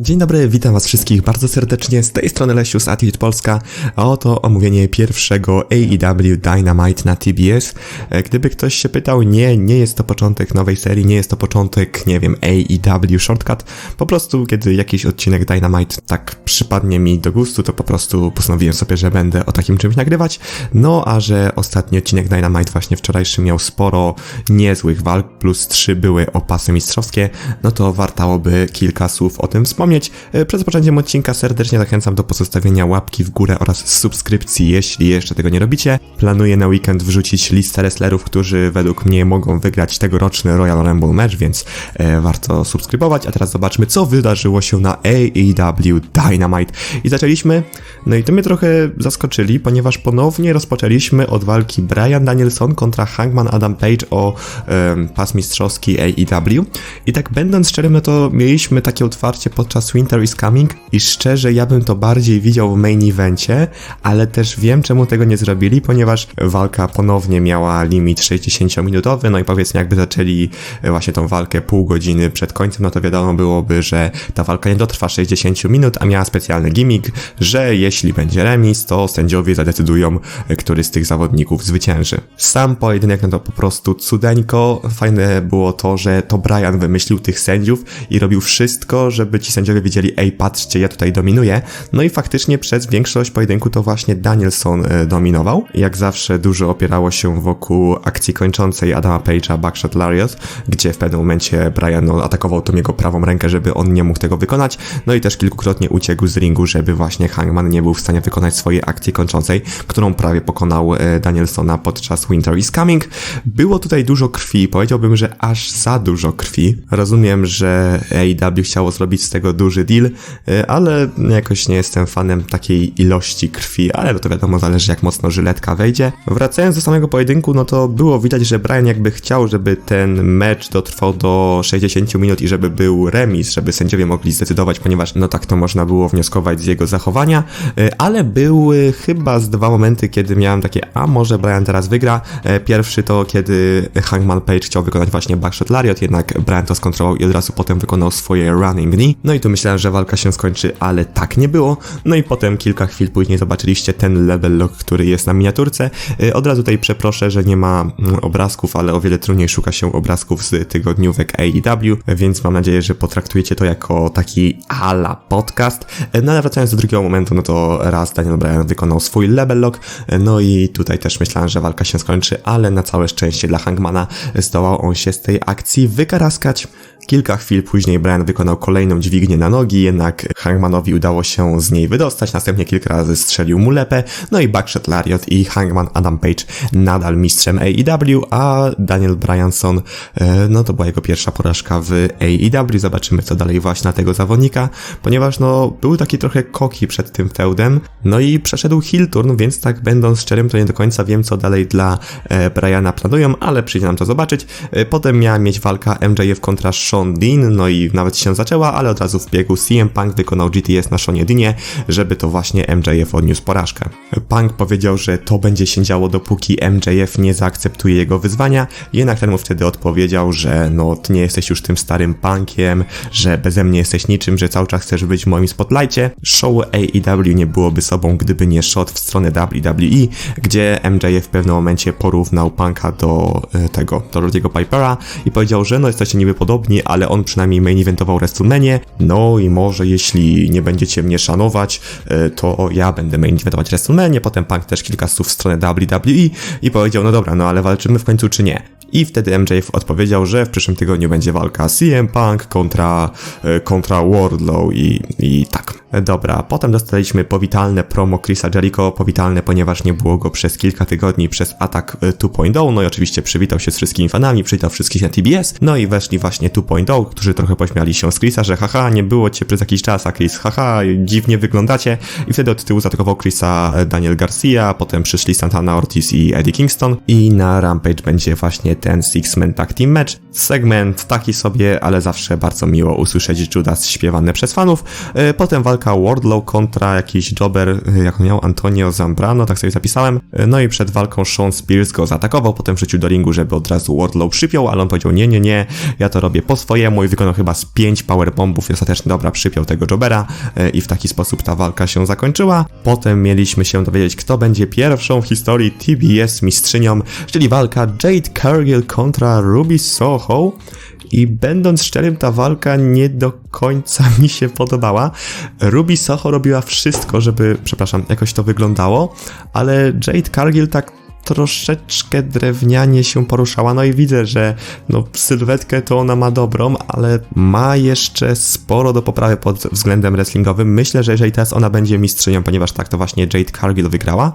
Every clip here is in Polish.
Dzień dobry, witam was wszystkich bardzo serdecznie, z tej strony Lesiu z Polska, a oto omówienie pierwszego AEW Dynamite na TBS. E, Gdyby ktoś się pytał, nie, nie jest to początek nowej serii, nie jest to początek, nie wiem, AEW Shortcut, po prostu kiedy jakiś odcinek Dynamite tak przypadnie mi do gustu, to po prostu postanowiłem sobie, że będę o takim czymś nagrywać, no a że ostatni odcinek Dynamite właśnie wczorajszy miał sporo niezłych walk, plus trzy były o pasy mistrzowskie, no to wartałoby kilka słów o tym wspomnieć. E, Przed rozpoczęciem odcinka serdecznie zachęcam do pozostawienia łapki w górę oraz subskrypcji, jeśli jeszcze tego nie robicie. Planuję na weekend wrzucić listę wrestlerów, którzy według mnie mogą wygrać tegoroczny Royal Rumble match, więc e, warto subskrybować. A teraz zobaczmy, co wydarzyło się na AEW Dynamite. I zaczęliśmy, no i to mnie trochę zaskoczyli, ponieważ ponownie rozpoczęliśmy od walki Brian Danielson kontra Hangman Adam Page o em, pas mistrzowski AEW. I tak będąc szczerym, no to mieliśmy takie otwarcie podczas Winter is Coming i szczerze ja bym to bardziej widział w main evencie, ale też wiem czemu tego nie zrobili, ponieważ walka ponownie miała limit 60-minutowy, no i powiedzmy jakby zaczęli e, właśnie tą walkę pół godziny przed końcem, no to wiadomo byłoby, że ta walka nie dotrwa 60 minut, a miała specjalny gimmick, że jeśli będzie remis, to sędziowie zadecydują, e, który z tych zawodników zwycięży. Sam pojedynek no to po prostu cudeńko, fajne było to, że to Brian wymyślił tych sędziów i robił wszystko, żeby ci sędziowie wiedzieli, ej patrzcie, ja tutaj dominuję, no i faktycznie przez większość pojedynku to właśnie Danielson e, dominował. Jak zawsze dużo opierało się wokół akcji kończącej Adama Page'a Backshot Lariat, gdzie w pewnym momencie Brian no, atakował tą jego prawą rękę, żeby on nie mógł tego wykonać, no i też kilkukrotnie uciekł z ringu, żeby właśnie Hangman nie był w stanie wykonać swojej akcji kończącej, którą prawie pokonał e, Danielsona podczas Winter is Coming. Było tutaj dużo krwi, powiedziałbym, że aż za dużo krwi. Rozumiem, że AEW chciało zrobić z tego duży deal, e, ale jakoś nie jestem fanem takiej ilości krwi, ale no to wiadomo, zależy jak mocno żyletka wejdzie. Wracając do samego pojedynku, no to było widać, że Brian jakby chciał, żeby ten mecz dotrwał do 60 minut i żeby był remis, żeby sędziowie mogli zdecydować, ponieważ no tak to można było wnioskować z jego zachowania, e, ale były chyba z dwa momenty, kiedy miałem takie, a może Brian teraz wygra. E, Pierwszy to kiedy Hangman Page chciał wykonać właśnie Backshot Lariat, jednak Brian to skontrolował i od razu potem wykonał swoje running knee. No i tu myślałem, że walka się skończy, ale tak nie było. No i potem kilka chwil później zobaczyliście ten level lock, który jest na miniaturce. E, Od razu tutaj przeproszę, że nie ma mm, obrazków, ale o wiele trudniej szuka się obrazków z tygodniówek AEW, więc mam nadzieję, że potraktujecie to jako taki ala podcast. E, No ale wracając do drugiego momentu, no to raz Daniel Bryan wykonał swój level lock, e, no i tutaj też myślałem, że walka się skończy, ale na całe szczęście dla Hangmana zdołał on się z tej akcji wykaraskać. Kilka chwil później Brian wykonał kolejną dźwignię na nogi, jednak Hangmanowi udało się z niej wydostać, następnie kilka razy strzelił mu lepę, no i Backshot Lariat i Hangman Adam Page nadal mistrzem AEW, a Daniel Bryanson, e, no to była jego pierwsza porażka w AEW, zobaczymy co dalej właśnie na tego zawodnika, ponieważ no był taki trochę koki przed tym feudem, no i przeszedł heel turn, więc tak będąc szczerym, to nie do końca wiem co dalej dla e, Briana planują, ale przyjdzie nam to zobaczyć. E, potem miała mieć walka MJF kontra Sean Dean, no i nawet się zaczęła, ale od razu wbiegł CM Punk, wykonał GTS na Seanie Deanie, żeby to właśnie MJF odniósł porażkę. Punk powiedział, że to będzie się działo dopóki MJF nie zaakceptuje jego wyzwania, jednak ten mu wtedy odpowiedział, że no ty nie jesteś już tym starym punkiem, że beze mnie jesteś niczym, że cały czas chcesz być w moim spotlightie. Show AEW nie byłoby sobą, gdyby nie shot w stronę WWE, gdzie MJF w pewnym momencie porównał Punka do e, tego, do Roddiego Pipera i powiedział, że no jesteście niby podobni, ale on przynajmniej main eventował WrestleMania, no i może jeśli nie będziecie mnie szanować, e, to ja będę main eventować WrestleMania, potem Punk też kilka słów w stronę WWE i powiedział, no dobra, no ale walczymy w końcu czy nie? I wtedy MJF odpowiedział, że w przyszłym tygodniu będzie walka CM Punk kontra, e, kontra Wardlow i, i tak. Dobra, potem dostaliśmy powitalne promo Chrisa Jericho, powitalne, ponieważ nie było go przez kilka tygodni przez Attack e, 2.0, no i oczywiście przywitał się z wszystkimi fanami, przywitał wszystkich na TBS, no i weszli właśnie 2.0, którzy trochę pośmiali się z Chrisa, że haha, nie było cię przez jakiś czas, a Chris, haha, dziwnie wyglądacie. I wtedy od tyłu zaatakował Chrisa e, Daniel Garcia, potem przyszli Santana Ortiz i Eddie Kingston. I na Rampage będzie właśnie ten Six-Man Tag Team Match. Segment taki sobie, ale zawsze bardzo miło usłyszeć Judas śpiewany przez fanów. E, Potem walka Wardlow kontra jakiś jobber, e, jak miał, Antonio Zambrano, tak sobie zapisałem. E, No i przed walką Sean Spears go zaatakował, potem wrzucił do ringu, żeby od razu Wardlow przypiął, ale on powiedział nie, nie, nie, ja to robię po swojemu i wykonał chyba z pięć powerbombów i ostatecznie dobra, przypiął tego jobbera e, i w taki sposób ta walka się zakończyła. Potem mieliśmy się dowiedzieć, kto będzie pierwszą w historii TBS mistrzynią, czyli walka Jade Cargill kontra Ruby Soho. I będąc szczerym, ta walka nie do końca mi się podobała. Ruby Soho robiła wszystko, żeby, przepraszam, jakoś to wyglądało, ale Jade Cargill tak troszeczkę drewnianie się poruszała, no i widzę, że no sylwetkę to ona ma dobrą, ale ma jeszcze sporo do poprawy pod względem wrestlingowym. Myślę, że jeżeli teraz ona będzie mistrzynią, ponieważ tak to właśnie Jade Cargill wygrała,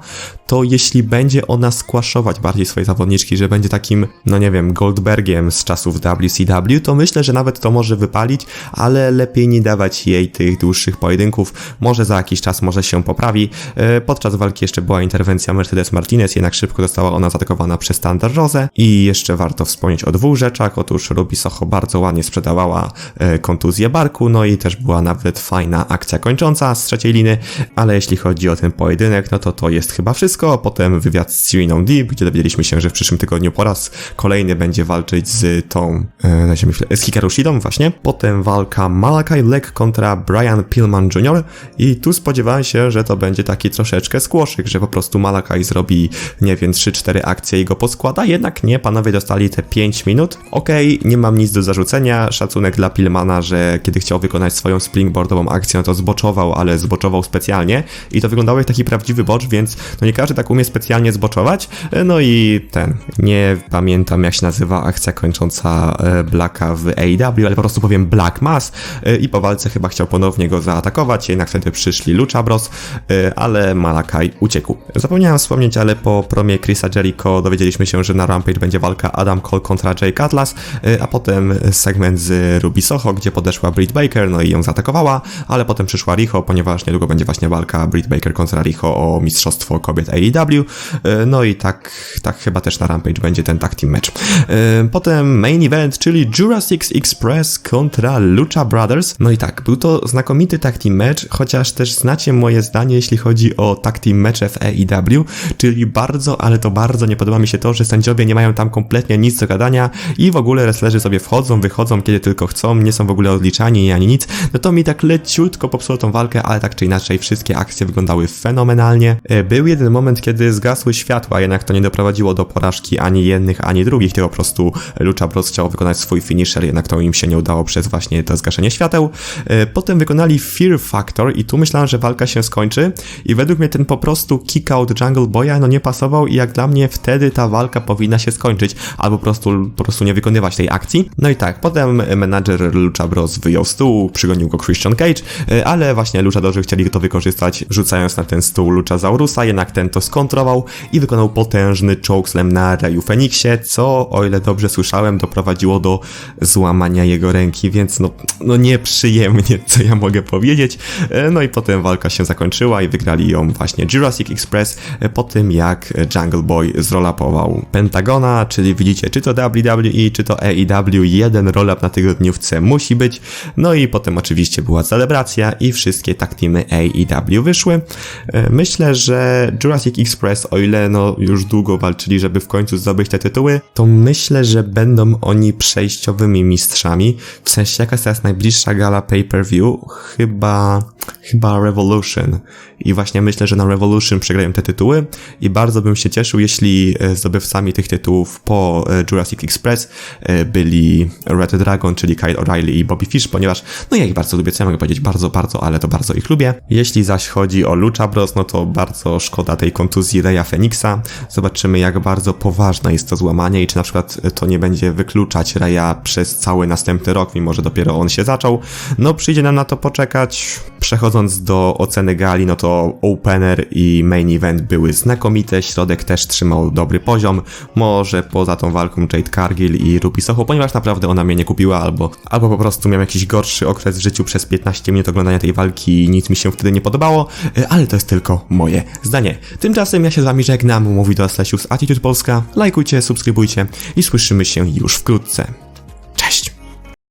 to jeśli będzie ona squashować bardziej swoje zawodniczki, że będzie takim, no nie wiem, Goldbergiem z czasów WCW, to myślę, że nawet to może wypalić, ale lepiej nie dawać jej tych dłuższych pojedynków. Może za jakiś czas może się poprawi. E, Podczas walki jeszcze była interwencja Mercedes Martinez, jednak szybko została ona zaatakowana przez Thunder Rose i jeszcze warto wspomnieć o dwóch rzeczach. Otóż Ruby Soho bardzo ładnie sprzedawała e, kontuzję barku, no i też była nawet fajna akcja kończąca z trzeciej liny, ale jeśli chodzi o ten pojedynek, no to to jest chyba wszystko. Potem wywiad z Siriną Deep, gdzie dowiedzieliśmy się, że w przyszłym tygodniu po raz kolejny będzie walczyć z tą, e, się myślę, z Hikaru Shidą właśnie. Potem walka Malakai Black kontra Brian Pillman Jr. I tu spodziewałem się, że to będzie taki troszeczkę skłoszyk, że po prostu Malakai zrobi, nie wiem, 3-4 akcje i go poskłada, jednak nie, panowie dostali te 5 minut. Okej, nie mam nic do zarzucenia, szacunek dla Pillmana, że kiedy chciał wykonać swoją springboardową akcję, no to zboczował, ale zboczował specjalnie i to wyglądało jak taki prawdziwy bocz, więc no nie każdy tak umie specjalnie zboczować. No i ten, nie pamiętam jak się nazywa akcja kończąca e, Blacka w AEW, ale po prostu powiem Black Mass e, i po walce chyba chciał ponownie go zaatakować, jednak wtedy przyszli Lucha Bros, e, ale Malakai uciekł. Zapomniałem wspomnieć, ale po promie Chrisa Jericho dowiedzieliśmy się, że na Rampage będzie walka Adam Cole kontra Jake Atlas, e, a potem segment z Ruby Soho, gdzie podeszła Britt Baker, no i ją zaatakowała, ale potem przyszła Riho, ponieważ niedługo będzie właśnie walka Britt Baker kontra Riho o mistrzostwo kobiet AEW, e, no i tak, tak chyba też na Rampage będzie ten tag team match. E, Potem main event, czyli Jurassic Express kontra Lucha Brothers, no i tak, był to znakomity tag team match, chociaż też znacie moje zdanie, jeśli chodzi o tag team mecze w AEW, czyli bardzo, ale to bardzo nie podoba mi się to, że sędziowie nie mają tam kompletnie nic do gadania i w ogóle wrestlerzy sobie wchodzą, wychodzą kiedy tylko chcą, nie są w ogóle odliczani ani nic, no to mi tak leciutko popsuło tą walkę, ale tak czy inaczej wszystkie akcje wyglądały fenomenalnie. E, Był jeden moment, kiedy zgasły światła, jednak to nie doprowadziło do porażki ani jednych, ani drugich, tylko po prostu Lucha Bros chciał wykonać swój finisher, jednak to im się nie udało przez właśnie to zgaszenie świateł. E, Potem wykonali Fear Factor i tu myślałem, że walka się skończy i według mnie ten po prostu kick out Jungle Boya no nie pasował i jak dla mnie wtedy ta walka powinna się skończyć, albo po prostu, po prostu nie wykonywać tej akcji. No i tak, potem menadżer Lucha Bros wyjął stół, przygonił go Christian Cage, e, ale właśnie luchadorzy chcieli to wykorzystać, rzucając na ten stół Luchazaurusa, jednak ten to skontrował i wykonał potężny chokeslam na Rayu Fenixie, co, o ile dobrze słyszałem, doprowadziło do złamania jego ręki, więc no, no nieprzyjemnie, co ja mogę powiedzieć. E, No i potem walka się zakończyła i wygrali ją właśnie Jurassic Express e, po tym, jak Jungle Boy zrolapował Pentagona, czyli widzicie, czy to WWE, czy to AEW, jeden rollup na tygodniówce musi być. No i potem oczywiście była celebracja i wszystkie tag teamy AEW wyszły. E, Myślę, że Jurassic Express, o ile no już długo walczyli, żeby w końcu zdobyć te tytuły, to myślę, że będą oni przejściowymi mistrzami. W sensie, jaka jest teraz najbliższa gala pay-per-view? Chyba, chyba Revolution. I właśnie myślę, że na Revolution przegrają te tytuły i bardzo bym się cieszył, jeśli e, zdobywcami tych tytułów po e, Jurassic Express e, byli Red Dragon, czyli Kyle O'Reilly i Bobby Fish, ponieważ no ja ich bardzo lubię, co ja mogę powiedzieć, bardzo, bardzo, ale to bardzo ich lubię. Jeśli zaś chodzi o Lucha Bros, no to bardzo szkoda tej kontuzji Reya Phoenixa. Zobaczymy, jak bardzo poważne jest to złamanie i czy na przykład to nie będzie wykluczać Reya przez cały następny rok, mimo że dopiero on się zaczął. No przyjdzie nam na to poczekać. Przechodząc do oceny gali, no to opener i main event były znakomite, środek też trzymał dobry poziom. Może poza tą walką Jade Cargill i Ruby Soho, ponieważ naprawdę ona mnie nie kupiła, albo, albo po prostu miałem jakiś gorszy okres w życiu przez 15 minut oglądania tej walki i nic mi się wtedy nie podobało, e, ale to jest tylko moje zdanie. Tymczasem ja się z wami żegnam, mówi do Slasius Attitude Polska, lajkujcie, subskrybujcie i słyszymy się już wkrótce.